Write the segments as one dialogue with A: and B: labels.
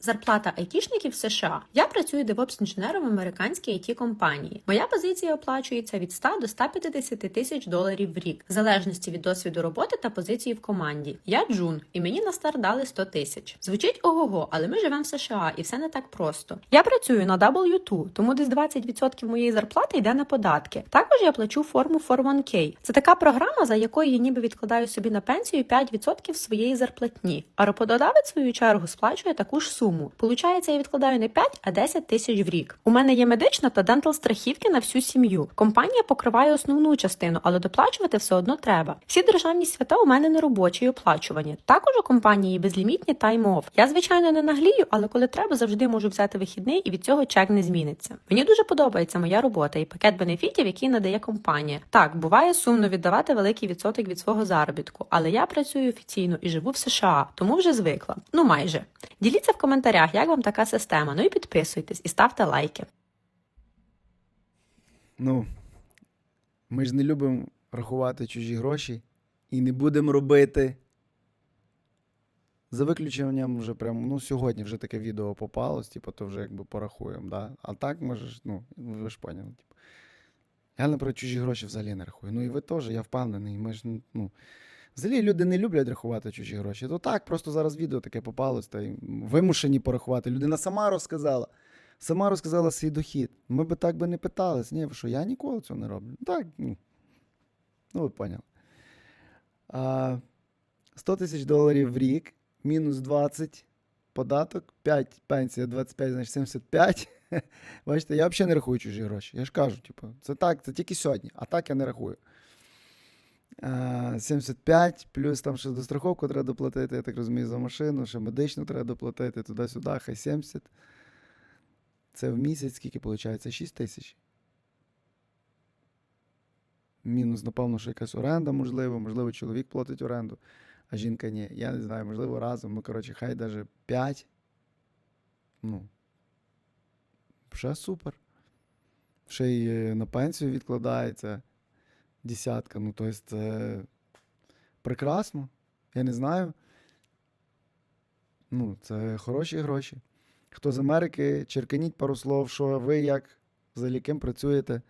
A: Зарплата айтішників в США. Я працюю девопс інженером в американській it компанії. Моя позиція оплачується від 100 до 150 тисяч доларів в рік, в залежності від досвіду роботи та позиції в команді. Я Джун, і мені на старт дали 100 тисяч. Звучить ого-го, але ми живемо в США, і все не так просто. Я працюю на W2, тому десь 20% моєї зарплати йде на податки. Також я плачу форму 401k. Це така програма, за якою я ніби відкладаю собі на пенсію 5% своєї зарплатні. А роботодавець в свою чергу сплачує таку ж суму. Получається, я відкладаю не 5, а 10 тисяч в рік. У мене є медична та дентал страхівки на всю сім'ю. Компанія покриває основну частину, але доплачувати все одно треба. Всі державні свята у мене не робочі і оплачувані. Також у компанії безлімітні тайм-офф. Я звичайно не наглію, але коли треба, завжди можу взяти вихідний і від цього чек не зміниться. Мені дуже подобається моя робота і пакет бенефітів, який надає компанія. Так, буває сумно віддавати великий відсоток від свого заробітку, але я працюю офіційно і живу в США, тому вже звикла. Ну майже. Діліться в коментарях, як вам така система. Ну і підписуйтесь і ставте лайки.
B: Ну, ми ж не любимо рахувати чужі гроші і не будемо робити. За виключенням вже прямо, ну, сьогодні вже таке відео попалось, типу, то вже якби порахуємо, да? А так ми ж, ну, ви ж поняли. Типу. Я, наприклад, чужі гроші взагалі не рахую. Ну і ви теж, я впевнений. Ми ж, ну, взагалі люди не люблять рахувати чужі гроші. То так, просто зараз відео таке попалось, та й вимушені порахувати. Людина сама розказала. Сама розказала свій дохід. Ми би так би не питались. Ні, що я ніколи цього не роблю. Так, ну, ну ви поняли. А, 100 тисяч доларів в рік, мінус 20 податок, 5 пенсія, 25, значить 75. Бачите, я взагалі не рахую чужі гроші. Я ж кажу, типу, це так, це тільки сьогодні, а так я не рахую. А, 75, плюс там ще достраховку треба доплатити, я так розумію, за машину, ще медичну треба доплатити, туди-сюди, хай 70. Це в місяць скільки виходить? 6 тисяч. Мінус, напевно, що якась оренда, можливо, можливо, чоловік платить оренду, а жінка ні. Я не знаю, можливо, разом. Ну, коротше, хай навіть 5. Ну. Ще супер. Ще й е, на пенсію відкладається десятка. Ну, тобто, це прекрасно. Я не знаю. Ну, це хороші гроші. Хто з Америки, черканіть пару слов, що ви як взагалі ким працюєте,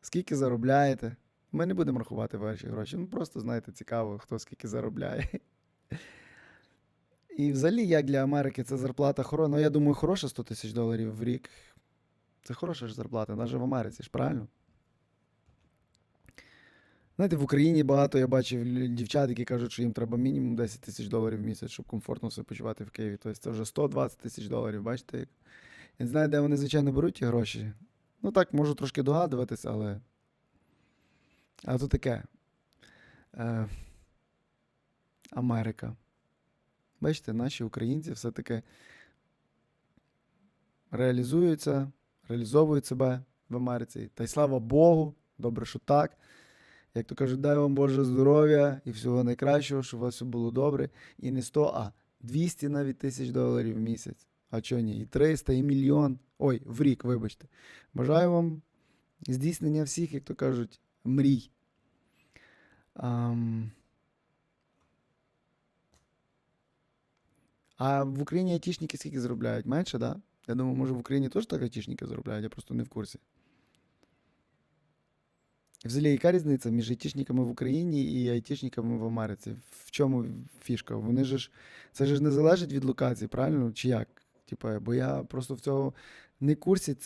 B: скільки заробляєте. Ми не будемо рахувати ваші гроші. Ну просто знаєте, цікаво, хто скільки заробляє. І взагалі, як для Америки це зарплата хороша. Ну, я думаю, хороша 100 тисяч доларів в рік. Це хороша ж зарплата, навіть в Америці ж, правильно? Знаєте, в Україні багато я бачив дівчат, які кажуть, що їм треба мінімум 10 тисяч доларів в місяць, щоб комфортно себе почувати в Києві. Тобто це вже 120 тисяч доларів, бачите? Я не знаю, де вони, звичайно, беруть ті гроші. Ну так, можу трошки догадуватися, але. А то таке. Е... Америка. Бачите, наші українці все-таки реалізуються, реалізовують себе в Америці. Та й слава Богу, добре, що так. Як то кажуть, дай вам Боже здоров'я і всього найкращого, щоб у вас все було добре. І не 100, а 200 навіть тисяч доларів в місяць. А чого ні? І 300, і мільйон. Ой, в рік, вибачте. Бажаю вам здійснення всіх, як то кажуть, мрій. Ам... А в Україні айтішники скільки заробляють? Менше, так? Да? Я думаю, може в Україні теж так айтішники заробляють, я просто не в курсі. Взагалі, яка різниця між айтішниками в Україні і айтішниками в Америці? В чому фішка? Вони ж це ж не залежить від локації, правильно? Чи як? Типа, бо я просто в цього не курсі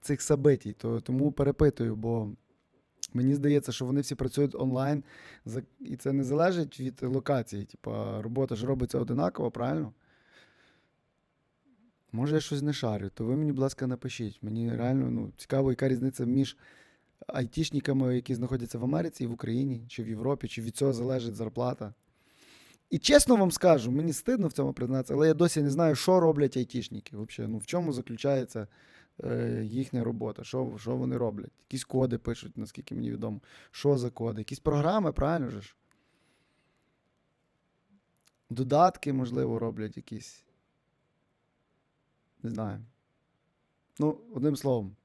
B: цих событій, то тому перепитую, бо мені здається, що вони всі працюють онлайн, і це не залежить від локації. Типа, робота ж робиться одинаково, правильно? Може, я щось не шарю, то ви мені, будь ласка, напишіть. Мені реально ну, цікаво, яка різниця між айтішниками, які знаходяться в Америці і в Україні, чи в Європі, чи від цього залежить зарплата. І чесно вам скажу, мені стидно в цьому признатися, але я досі не знаю, що роблять айтішники. Взагалі. Ну, в чому заключається е, їхня робота, що, що вони роблять. Якісь коди пишуть, наскільки мені відомо. Що за коди? Якісь програми, правильно ж? Додатки, можливо, роблять якісь. Не знаю. Ну, одним словом,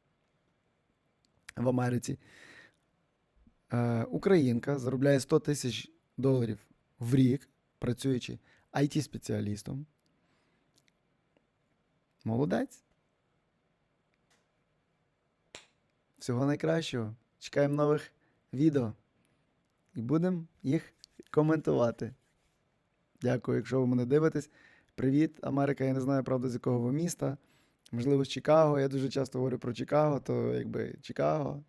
B: в Америці е, українка заробляє 100 тисяч доларів в рік, працюючи IT-спеціалістом. Молодець. Всього найкращого. Чекаємо нових відео. І будемо їх коментувати. Дякую, якщо ви мене дивитесь. Привіт, Америка. Я не знаю, правда, з якого ви міста. Можливо, з Чикаго. Я дуже часто говорю про Чикаго, то якби Чикаго.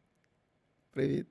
B: Привіт.